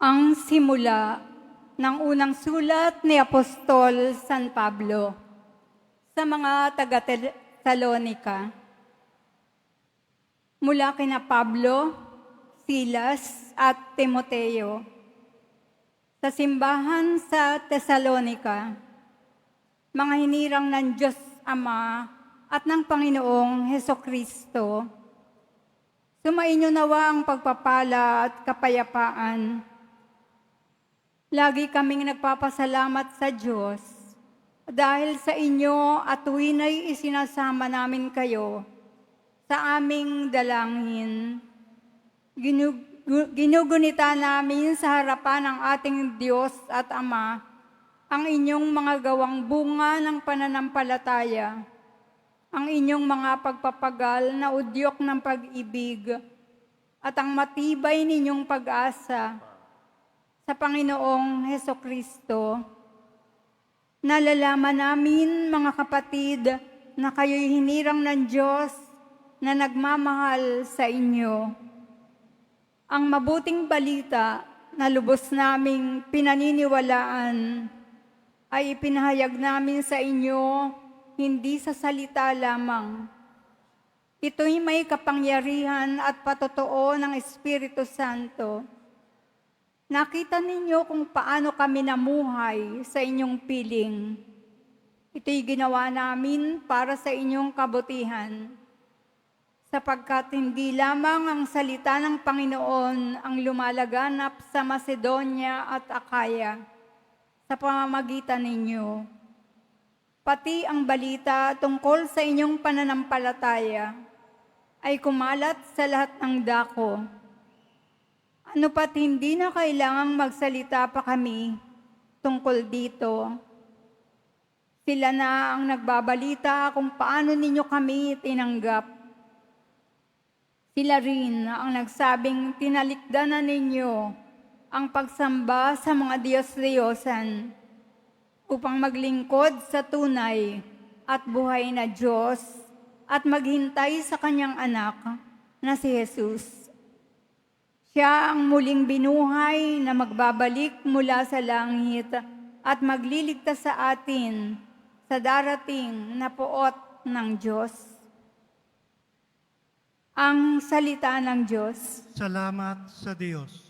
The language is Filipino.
Ang simula ng unang sulat ni Apostol San Pablo sa mga taga-Thessalonica. Mula kina Pablo, Silas at Timoteo sa simbahan sa Thessalonica, mga hinirang ng Diyos Ama at ng Panginoong Heso Kristo, sumainyo nawa ang pagpapala at kapayapaan Lagi kaming nagpapasalamat sa Diyos dahil sa inyo at tuwin ay isinasama namin kayo sa aming dalangin. Ginug- ginugunita namin sa harapan ng ating Diyos at Ama ang inyong mga gawang bunga ng pananampalataya, ang inyong mga pagpapagal na udyok ng pag-ibig, at ang matibay ninyong pag-asa sa Panginoong Heso Kristo. Nalalaman namin, mga kapatid, na kayo'y hinirang ng Diyos na nagmamahal sa inyo. Ang mabuting balita na lubos naming pinaniniwalaan ay ipinahayag namin sa inyo hindi sa salita lamang. Ito'y may kapangyarihan at patotoo ng Espiritu Santo. Nakita ninyo kung paano kami namuhay sa inyong piling. Ito'y ginawa namin para sa inyong kabutihan. Sapagkat hindi lamang ang salita ng Panginoon ang lumalaganap sa Macedonia at Akaya sa pamamagitan ninyo. Pati ang balita tungkol sa inyong pananampalataya ay kumalat sa lahat ng dako. Ano pat hindi na kailangang magsalita pa kami tungkol dito. Sila na ang nagbabalita kung paano ninyo kami tinanggap. Sila rin ang nagsabing tinalikdanan ninyo ang pagsamba sa mga Diyos-Diyosan upang maglingkod sa tunay at buhay na Diyos at maghintay sa kanyang anak na si Jesus. Siya ang muling binuhay na magbabalik mula sa langit at magliligtas sa atin sa darating na poot ng Diyos. Ang salita ng Diyos. Salamat sa Diyos.